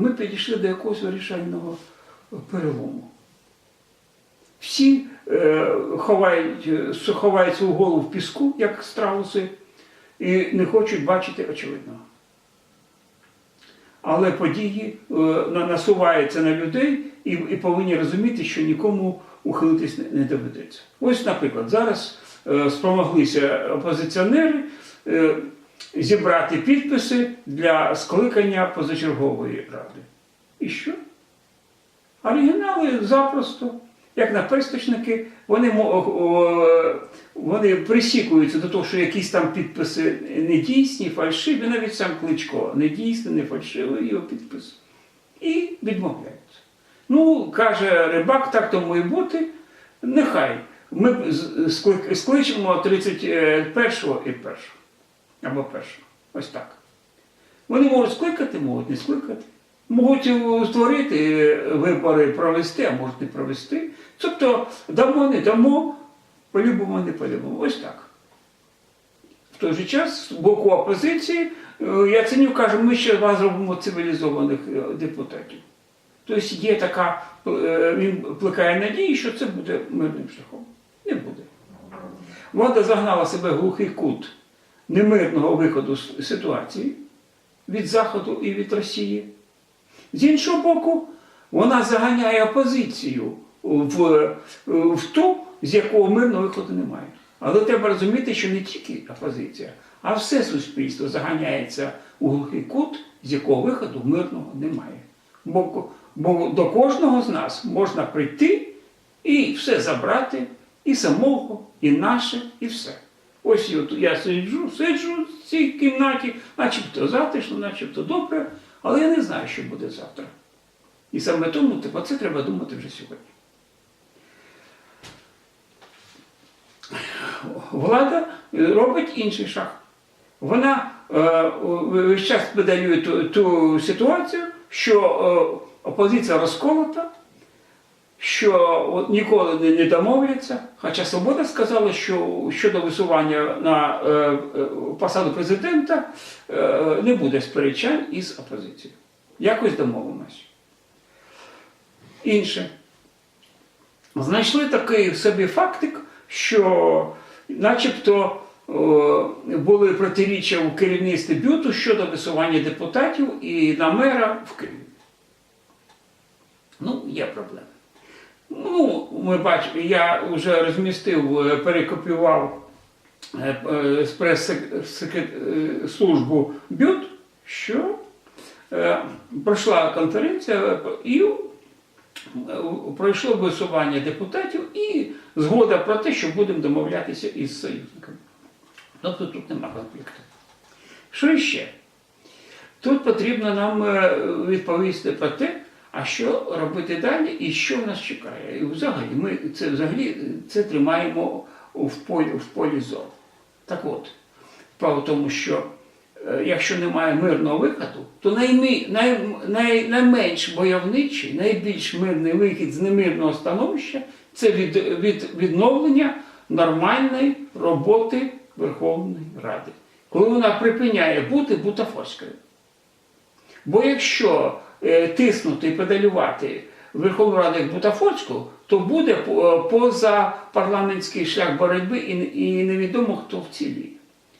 ми підійшли до якогось вирішального перелому. Всі е, ховають, е, ховають свою голову в піску, як страуси, і не хочуть бачити очевидного. Але події е, насуваються на людей і, і повинні розуміти, що нікому ухилитись не, не доведеться. Ось, наприклад, зараз е, спромоглися опозиціонери е, зібрати підписи для скликання позачергової ради. І що? Оригінали запросто, як наперсточники, вони, вони присікуються до того, що якісь там підписи недійсні, фальшиві, навіть сам Кличко, недійсний, не фальшивий його підпис. І відмовляються. Ну, каже рибак, так тому і бути. Нехай. Ми скличемо 31-го і 1-го. Або 1-го. Ось так. Вони можуть скликати, можуть не скликати. Можуть створити вибори, провести, а можуть не провести. Тобто дамо, не дамо, полюбимо, не полюбимо. Ось так. В той же час з боку опозиції е, Яценюк каже, ми ще вас зробимо цивілізованих е, депутатів. Тобто є така, е, він плекає надії, що це буде мирним шляхом. Не буде. Влада загнала себе в глухий кут немирного виходу з ситуації від Заходу і від Росії. З іншого боку, вона заганяє опозицію в, в ту, з якого мирного виходу немає. Але треба розуміти, що не тільки опозиція, а все суспільство заганяється у глухий кут, з якого виходу мирного немає. Бо, бо до кожного з нас можна прийти і все забрати, і самого, і наше, і все. Ось я сиджу, сиджу в цій кімнаті, начебто затишно, начебто добре, але я не знаю, що буде завтра. І саме тому типу, це треба думати вже сьогодні. Влада робить інший шаг. Вона е, весь час педалює ту, ту ситуацію, що е, опозиція розколота, що ніколи не, домовляться. Хоча Свобода сказала, що щодо висування на е, е, посаду президента е, не буде сперечань із опозицією. Якось домовимось. Інше. Знайшли такий в собі фактик, що начебто були протиріччя у керівництві бюту щодо висування депутатів і на мера в Києві. Ну, є проблеми. Ну, ми бачимо, я вже розмістив, е, перекопіював е, е, з прес-службу бют, що е, пройшла конференція е, і е, пройшло висування депутатів і згода про те, що будемо домовлятися із союзниками. Тобто тут нема конфлікту. Що ще? Тут потрібно нам е, відповісти про те, а що робити далі і що нас чекає. І взагалі ми це взагалі це тримаємо в полі, в полі зору. Так от, справа в тому, що е, якщо немає мирного виходу, то наймі, най, най, найменш бойовничий, найбільш мирний вихід з немирного становища це від, від відновлення нормальної роботи Верховної Ради. Коли вона припиняє бути бутафорською. Бо якщо тиснути і педалювати Верховну Раду як бутафорську, то буде по- поза парламентський шлях боротьби і, невідомо хто вціліє.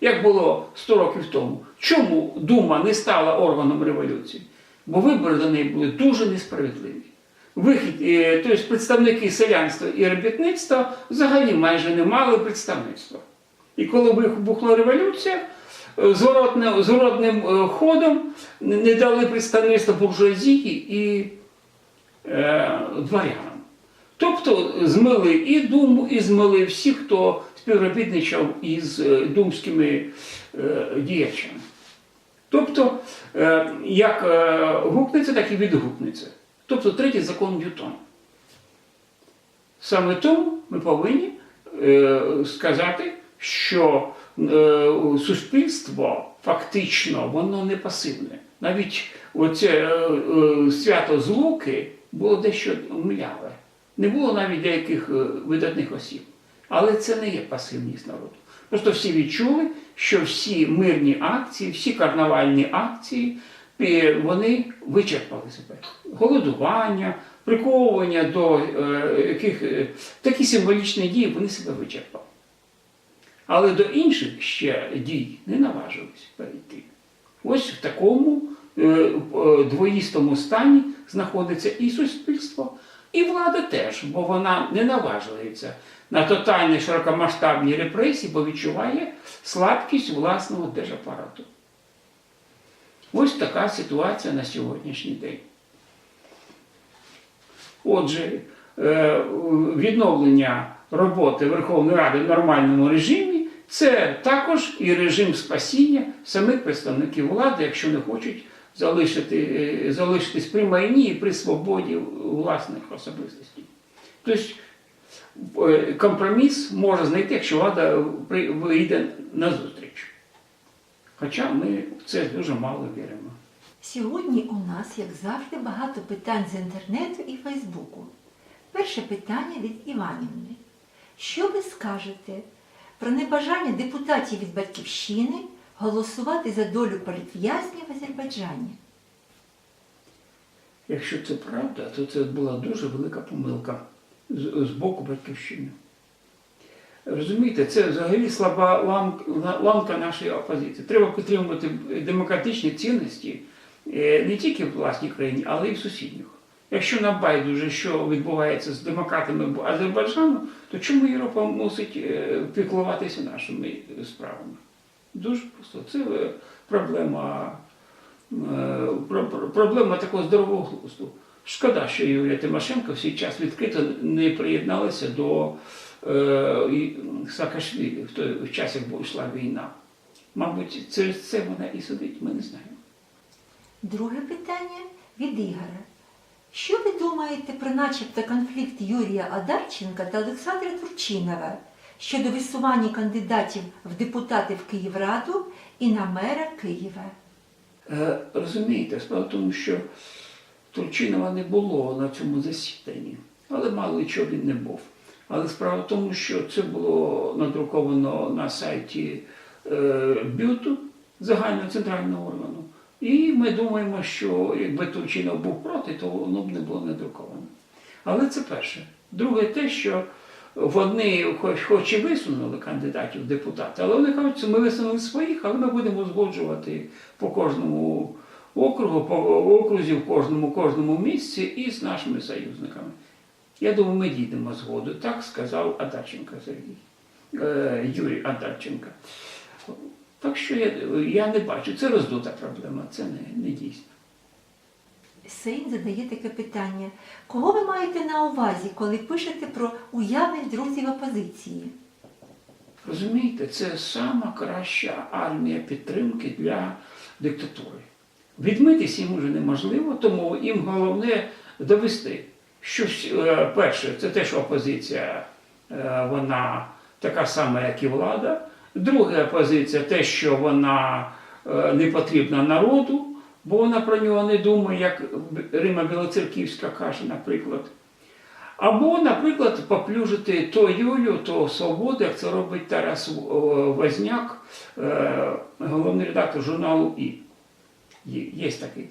Як було 100 років тому. Чому Дума не стала органом революції? Бо вибори до неї були дуже несправедливі. Вихід, е, тобто представники селянства і робітництва взагалі майже не мали представництва. І коли вибухла революція, зворотне- зворотним е, ходом не дали представництва буржуазії і е, дворянам. Тобто змили і Думу, і змили всіх, хто співробітничав із е, думськими е, діячами. Тобто, е, як е, гукнеться, так і відгукнеться. Тобто третій закон Ньютона. Саме тому ми повинні е, сказати, що суспільство фактично воно не пасивне. Навіть оце е, е, свято Злуки було дещо мляве. Не було навіть деяких е, видатних осіб. Але це не є пасивність народу. Просто всі відчули, що всі мирні акції, всі карнавальні акції вони вичерпали себе. Голодування, приковування до е, яких е, такі символічні дії вони себе вичерпали. Але до інших ще дій не наважились перейти. Ось в такому е, е, двоїстому стані знаходиться і суспільство, і влада теж, бо вона не наважується на тотальні широкомасштабні репресії, бо відчуває слабкість власного держапарату. Ось така ситуація на сьогоднішній день. Отже, е, відновлення роботи Верховної Ради в нормальному режимі це також і режим спасіння самих представників влади, якщо не хочуть залишити, е, залишитись при майні і при свободі власних особистостей. Тобто е, компроміс може знайти, якщо влада вийде на зустріч. Хоча ми в це дуже мало віримо. Сьогодні у нас, як завжди, багато питань з інтернету і Фейсбуку. Перше питання від Іванівни. Що ви скажете про небажання депутатів від Батьківщини голосувати за долю політв'язнів в Азербайджані? Якщо це правда, то це була дуже велика помилка з, з боку батьківщини. Розумієте, це взагалі слаба лам- ла- ланка нашої опозиції. Треба підтримувати демократичні цінності е, не тільки в власній країні, але й в сусідніх. Якщо нам байдуже, що відбувається з демократами Азербайджану, то чому Європа мусить е, піклуватися нашими справами? Дуже просто. Це е, проблема е, про- про- проблема такого здорового глузду. Шкода, що Юлія Тимошенко в свій час відкрито не приєдналася до Саакашвілі в той час, як йшла війна. Мабуть, через це вона і сидить, ми не знаємо. Друге питання від Ігора. Що ви думаєте про начебто конфлікт Юрія Адарченка та Олександра Турчинова щодо висування кандидатів в депутати в Київраду і на мера Києва? Е, Розумієте, справа в тому, що Турчинова не було на цьому засіданні, але мало чого він не був. Але справа в тому, що це було надруковано на сайті е, бюту загального центрального органу. І ми думаємо, що якби Турчинов був проти, то воно б не було надруковано. Але це перше. Друге, те, що вони хоч, хоч і висунули кандидатів в депутати, але вони кажуть, що ми висунули своїх, але ми будемо узгоджувати по кожному округу, по окрузі, в кожному, кожному місці і з нашими союзниками. Я думаю, ми дійдемо згоду. Так сказав Адарченко Сергій, е, Юрій Адарченко. Так що я, я не бачу, це роздута проблема, це не, не дійсно. Сейн задає таке питання. Кого ви маєте на увазі, коли пишете про уявних друзів опозиції? Розумієте, це сама краща армія підтримки для диктатури. Відмитись їм уже неможливо, тому їм головне довести, що е, перше, це те, що опозиція е, вона така сама, як і влада. Друга позиція те, що вона е, не потрібна народу, бо вона про нього не думає, як Рима Білоцерківська каже, наприклад. Або, наприклад, поплюжити то Юлю, то свободу, як це робить Тарас Возняк, е, головний редактор журналу І. Є, є такий.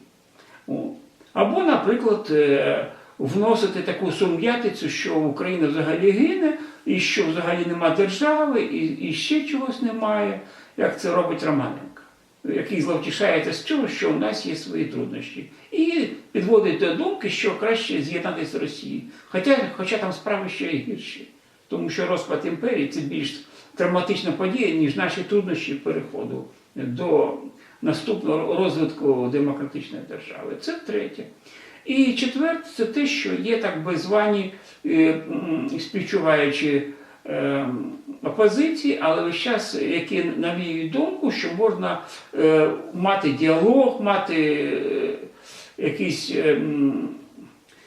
Або, наприклад, е, вносити таку сум'ятицю, що Україна взагалі гине, і що взагалі нема держави, і, і ще чогось немає, як це робить Романенко, який зловтішається з цього, що у нас є свої труднощі. І підводить до думки, що краще з'єднатися з Росією. Хоча, хоча там справи ще й гірші. Тому що розпад імперії це більш травматична подія, ніж наші труднощі переходу до наступного розвитку демократичної держави. Це третє. І четверте, це те, що є так звані е, співчуваючі е, опозиції, але весь час, які навіюють думку, що можна е, мати діалог, мати якісь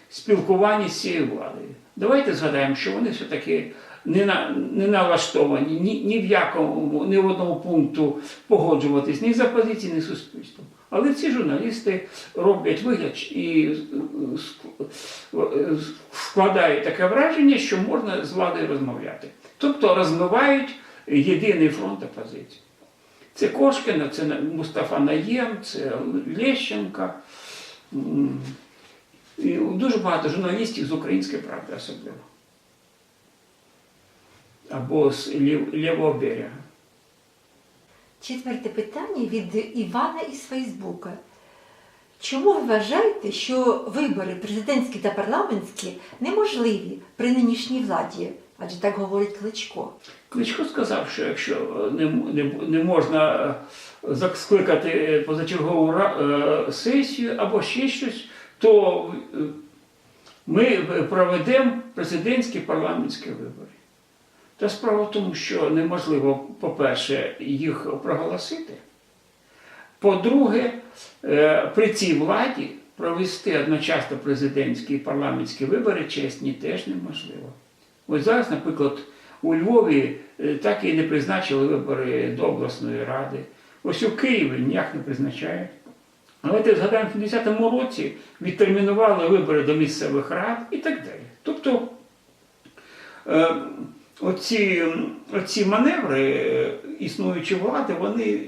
спілкування з цією владою. Давайте згадаємо, що вони все-таки не, на, не налаштовані ні, ні в якому, ні в одному пункту погоджуватись ні з опозицією, ні з суспільством. Але ці журналісти роблять вигляд і складають таке враження, що можна з владою розмовляти. Тобто розмивають єдиний фронт опозиції. Це Кошкіна, це Мустафа Наєм, це Лещенка. І дуже багато журналістів з української правди особливо. Або з лів- лівого берега. Четверте питання від Івана із Фейсбука. Чому ви вважаєте, що вибори президентські та парламентські неможливі при нинішній владі? Адже так говорить Кличко. Кличко сказав, що якщо не, не, не можна е, скликати позачергову е, сесію або ще щось, то е, ми проведемо президентські парламентські вибори. Та справа в тому, що неможливо, по-перше, їх проголосити. По-друге, е, при цій владі провести одночасно президентські і парламентські вибори чесні теж неможливо. Ось зараз, наприклад, у Львові е, так і не призначили вибори до обласної ради. Ось у Києві ніяк не призначають. Давайте згадаємо, в 50-му році відтермінували вибори до місцевих рад і так далі. Тобто е, оці, оці маневри е, існуючої влади, вони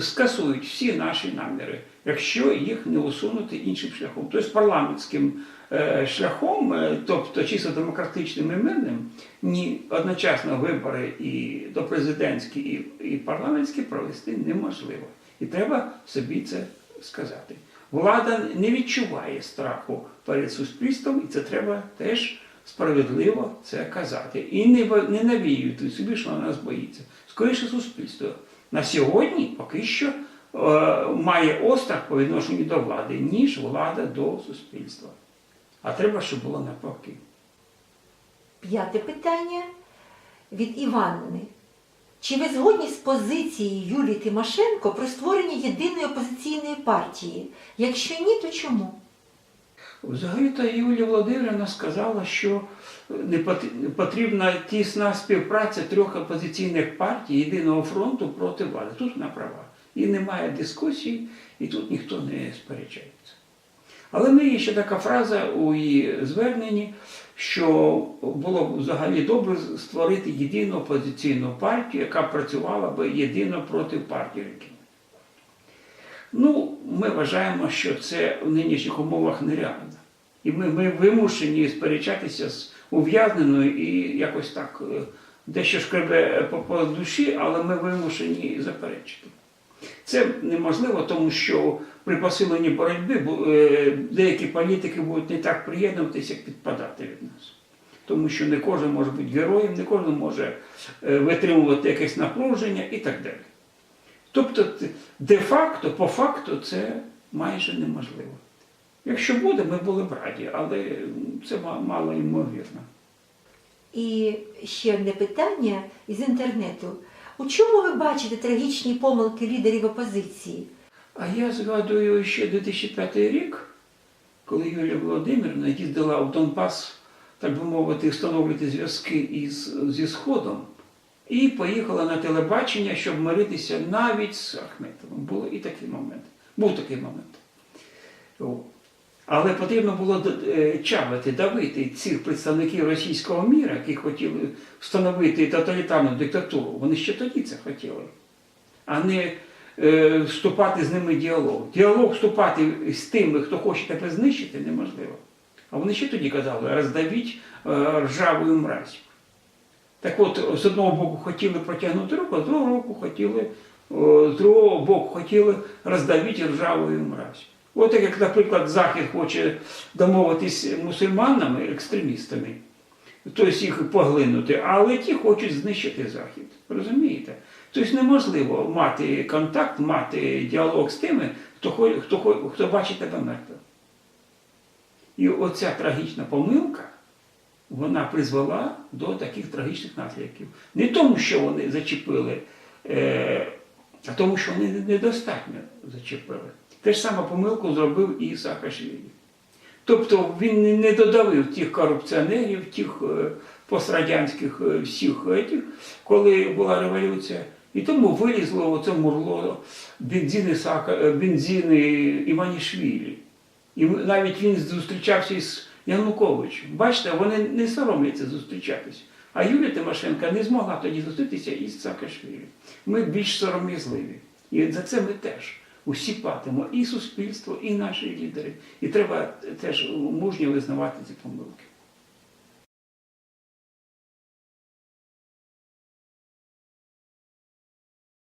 скасують всі наші наміри, якщо їх не усунути іншим шляхом. Тобто парламентським е, шляхом, е, тобто чисто демократичним і мирним, ні одночасно вибори і до президентські, і, і парламентські провести неможливо. І треба собі це сказати. Влада не відчуває страху перед суспільством, і це треба теж справедливо це казати. І не, не навіювати собі, що вона нас боїться. Скоріше суспільство. На сьогодні поки що е, має острах по відношенню до влади, ніж влада до суспільства. А треба, щоб було навпаки. П'яте питання від Іванни. Чи ви згодні з позицією Юлії Тимошенко про створення єдиної опозиційної партії? Якщо ні, то чому? Взагалі-то Юлія Володимирівна сказала, що не потрібна тісна співпраця трьох опозиційних партій єдиного фронту проти влади. Тут вона права. І немає дискусій, і тут ніхто не сперечається. Але неї є ще така фраза у її зверненні, що було б взагалі добре створити єдину опозиційну партію, яка працювала би єдино проти партії. Ну, ми вважаємо, що це в нинішніх умовах нереально. І ми, ми вимушені сперечатися з ув'язненою і якось так е, дещо шкребе по, по душі, але ми вимушені заперечити. Це неможливо, тому що при посиленні боротьби е, деякі політики будуть не так приєднуватися, як підпадати від нас. Тому що не кожен може бути героєм, не кожен може е, витримувати якесь напруження і так далі. Тобто, де-факто, по факту, це майже неможливо. Якщо буде, ми були б раді, але це мало ймовірно. І ще одне питання із інтернету. У чому ви бачите трагічні помилки лідерів опозиції? А я згадую ще 2005 рік, коли Юлія Володимирівна їздила в Донбас, так би мовити, встановлювати зв'язки із, зі Сходом, і поїхала на телебачення, щоб миритися навіть з Ахметовим. Було і такий момент. Був такий момент. Але потрібно було е, чавити, давити цих представників російського міра, які хотіли встановити тоталітарну диктатуру. Вони ще тоді це хотіли а не е, вступати з ними в діалог. Діалог вступати з тими, хто хоче тебе знищити, неможливо. А вони ще тоді казали, роздавіть е, ржавою мразь. Так от, з одного боку хотіли протягнути руку, а з другого боку хотіли, з другого боку хотіли роздавити ржавою мразь. От як, наприклад, Захід хоче домовитись мусульманами, екстремістами, тобто їх поглинути, але ті хочуть знищити Захід. Розумієте? Тобто неможливо мати контакт, мати діалог з тими, хто, хо- хто, хто бачить тебе мертвим. І оця трагічна помилка, вона призвела до таких трагічних наслідків. Не тому, що вони зачепили, е, а тому, що вони недостатньо зачепили. Те ж саме помилку зробив і Саакашвілі. Тобто він не- додавив тих корупціонерів, тих е, пострадянських е, всіх коли була революція. І тому вилізло оце мурло бензини, Сака, бензини Іванішвілі. І навіть він зустрічався із Януковичем. Бачите, вони не соромляться зустрічатися. А Юлія Тимошенко не змогла тоді зустрітися із Саакашвілі. ми більш сором'язливі. І за це ми теж усі платимо, і суспільство, і наші лідери. І треба теж мужньо визнавати ці помилки.